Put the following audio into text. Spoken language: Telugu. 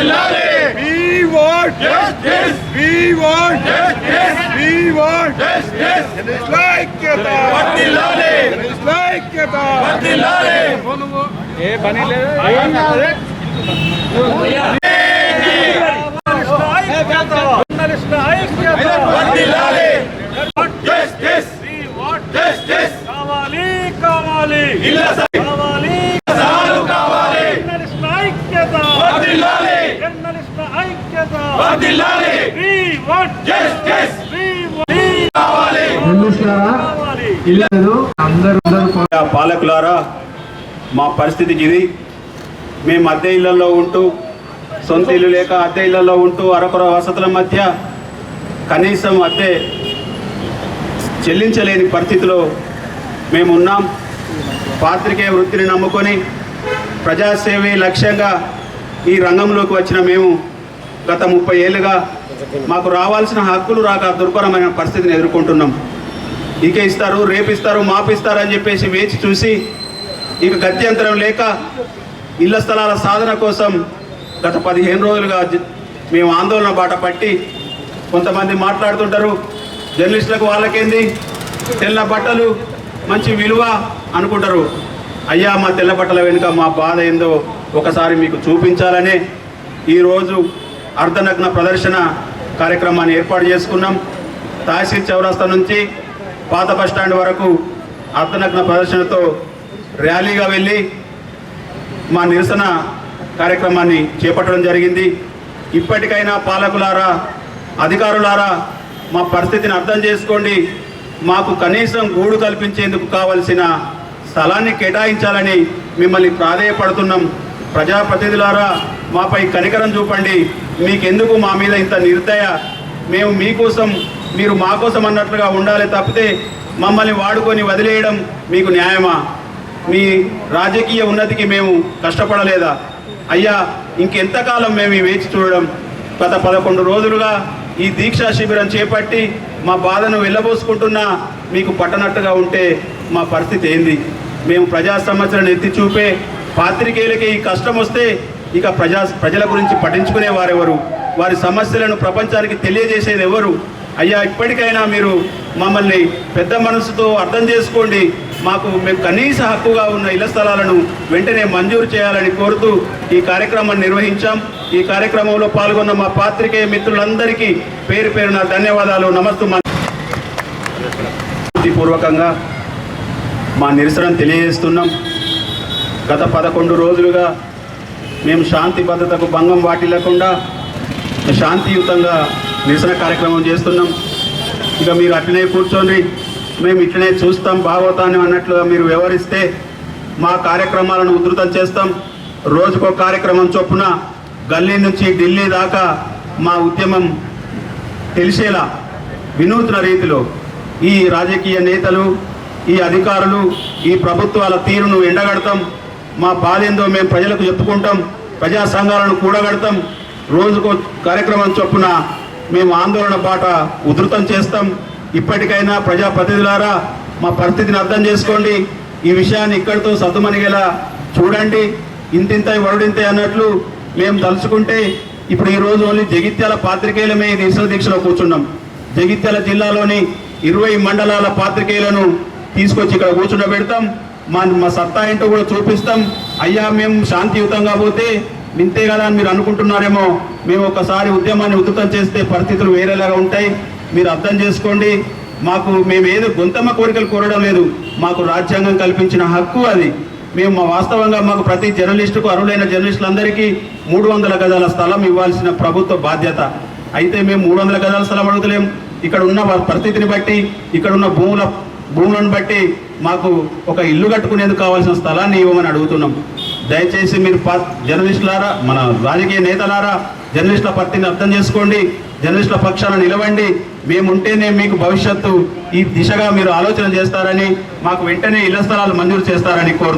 Hillary! We want justice! We want justice! We want justice! Slaikata! Pattilale! Slaikata! Pattilale! ఏ పని లేదు కావాలి కావాలి పాలకులారా మా పరిస్థితికి ఇది. మేము అద్దె ఇళ్ళలో ఉంటూ సొంత ఇల్లు లేక అద్దె ఇళ్ళలో ఉంటూ అరకొర వసతుల మధ్య కనీసం అద్దె చెల్లించలేని పరిస్థితిలో మేము ఉన్నాం. పాత్రికేయ వృత్తిని నమ్ముకొని ప్రజాసేవే లక్ష్యంగా ఈ రంగంలోకి వచ్చిన మేము గత ముప్పై ఏళ్ళుగా మాకు రావాల్సిన హక్కులు రాక దుర్భరమైన పరిస్థితిని ఎదుర్కొంటున్నాం. ఇక ఇస్తారు రేపిస్తారు మాపిస్తారు అని చెప్పేసి వేచి చూసి ఇక గత్యంతరం లేక ఇళ్ళ స్థలాల సాధన కోసం గత పదిహేను రోజులుగా మేము ఆందోళన బాట పట్టి కొంతమంది మాట్లాడుతుంటారు జర్నలిస్టులకు వాళ్ళకేంది? తెల్ల బట్టలు మంచి విలువ అనుకుంటారు. అయ్యా మా తెల్ల బట్టల వెనుక మా బాధ ఏందో ఒకసారి మీకు చూపించాలనే ఈరోజు అర్ధనగ్న ప్రదర్శన కార్యక్రమాన్ని ఏర్పాటు చేసుకున్నాం. తహసీల్ చౌరస్తా నుంచి పాత బస్ స్టాండ్ వరకు అర్ధనగ్న ప్రదర్శనతో ర్యాలీగా వెళ్ళి మా నిరసన కార్యక్రమాన్ని చేపట్టడం జరిగింది. ఇప్పటికైనా పాలకులారా అధికారులారా మా పరిస్థితిని అర్థం చేసుకోండి. మాకు కనీసం గూడు కల్పించేందుకు కావలసిన స్థలాన్ని కేటాయించాలని మిమ్మల్ని ప్రాధేయపడుతున్నాం. ప్రజాప్రతినిధులారా మాపై కనికరం చూపండి. మీకెందుకు మా మీద ఇంత నిర్దయ? మేము మీకోసం మీరు మా కోసం అన్నట్లుగా ఉండాలి తప్పితే మమ్మల్ని వాడుకొని వదిలేయడం మీకు న్యాయమా? మీ రాజకీయ ఉన్నతికి మేము కష్టపడలేదా? అయ్యా ఇంకెంతకాలం మేము వేచి చూడడం? గత పదకొండు రోజులుగా ఈ దీక్షా శిబిరం చేపట్టి మా బాధను వెళ్ళబోసుకుంటున్నా మీకు పట్టనట్టుగా ఉంటే మా పరిస్థితి ఏంది? మేము ప్రజా సమస్యలను ఎత్తి చూపే పాత్రికేయులకి ఈ కష్టం వస్తే ఇక ప్రజా ప్రజల గురించి పట్టించుకునే వారెవరు వారి సమస్యలను ప్రపంచానికి తెలియజేసేది ఎవరు అయ్యా ఇప్పటికైనా మీరు మమ్మల్ని పెద్ద మనసుతో అర్థం చేసుకోండి. మాకు మేము కనీస హక్కుగా ఉన్న ఇళ్ళ స్థలాలను వెంటనే మంజూరు చేయాలని కోరుతూ ఈ కార్యక్రమాన్ని నిర్వహించాం. ఈ కార్యక్రమంలో పాల్గొన్న మా పాత్రికేయ మిత్రులందరికీ పేరు పేరున ధన్యవాదాలు. నమస్తు పూర్వకంగా మా నిరసన తెలియజేస్తున్నాం. గత పదకొండు రోజులుగా మేము శాంతి భద్రతకు భంగం వాటిల్లకుండా శాంతియుతంగా నిరసన కార్యక్రమం చేస్తున్నాం. ఇక మీరు అట్లనే కూర్చొని మేము ఇట్లనే చూస్తాం భాగవతాన్ని అన్నట్లుగా మీరు వ్యవహరిస్తే మా కార్యక్రమాలను ఉధృతం చేస్తాం. రోజుకో కార్యక్రమం చొప్పున గల్లీ నుంచి ఢిల్లీ దాకా మా ఉద్యమం తెలిసేలా వినూత్న రీతిలో ఈ రాజకీయ నేతలు ఈ అధికారులు ఈ ప్రభుత్వాల తీరును ఎండగడతాం. మా బాధ మేము ప్రజలకు చెప్పుకుంటాం ప్రజా సంఘాలను కూడగడతాం. రోజుకో కార్యక్రమం చొప్పున మేము ఆందోళన బాట ఉధృతం చేస్తాం. ఇప్పటికైనా ప్రజాప్రతినిధులారా మా పరిస్థితిని అర్థం చేసుకోండి. ఈ విషయాన్ని ఇక్కడితో సద్దుమనిగేలా చూడండి. ఇంతింత వరుడింతే అన్నట్లు మేము తలుచుకుంటే ఇప్పుడు ఈరోజు ఓన్లీ జగిత్యాల పాత్రికేయులమే ఈ నిరసన దీక్షలో కూర్చున్నాం. జగిత్యాల జిల్లాలోని ఇరవై మండలాల పాత్రికేయులను తీసుకొచ్చి ఇక్కడ కూర్చుండబెడతాం. మా మా సత్తా ఏంటో కూడా చూపిస్తాం. అయ్యా మేము శాంతియుతంగా పోతే ఇంతే కదా అని మీరు అనుకుంటున్నారేమో. మేము ఒకసారి ఉద్యమాన్ని ఉధృతం చేస్తే పరిస్థితులు వేరేలాగా ఉంటాయి. మీరు అర్థం చేసుకోండి. మాకు మేము ఏదో గొంతమ్మ కోరికలు కోరడం లేదు. మాకు రాజ్యాంగం కల్పించిన హక్కు అది. మేము మా వాస్తవంగా మాకు ప్రతి జర్నలిస్టుకు అర్హులైన జర్నలిస్టులందరికీ మూడు వందల గజాల స్థలం ఇవ్వాల్సిన ప్రభుత్వ బాధ్యత. అయితే మేము మూడు వందల గజాల స్థలం అడుగుతలేం. ఇక్కడ ఉన్న పరిస్థితిని బట్టి ఇక్కడ ఉన్న భూముల భూములను బట్టి మాకు ఒక ఇల్లు కట్టుకునేందుకు కావాల్సిన స్థలాన్ని ఇవ్వమని అడుగుతున్నాం. దయచేసి మీరు జర్నలిస్టులారా మన రాజకీయ నేతలారా జర్నలిస్టుల పత్తిని అర్థం చేసుకోండి జర్నలిస్టుల పక్షాన నిలవండి. మేముంటేనే మీకు భవిష్యత్తు ఈ దిశగా మీరు ఆలోచన చేస్తారని మాకు వెంటనే ఇళ్ళ స్థలాలు మంజూరు చేస్తారని కోరు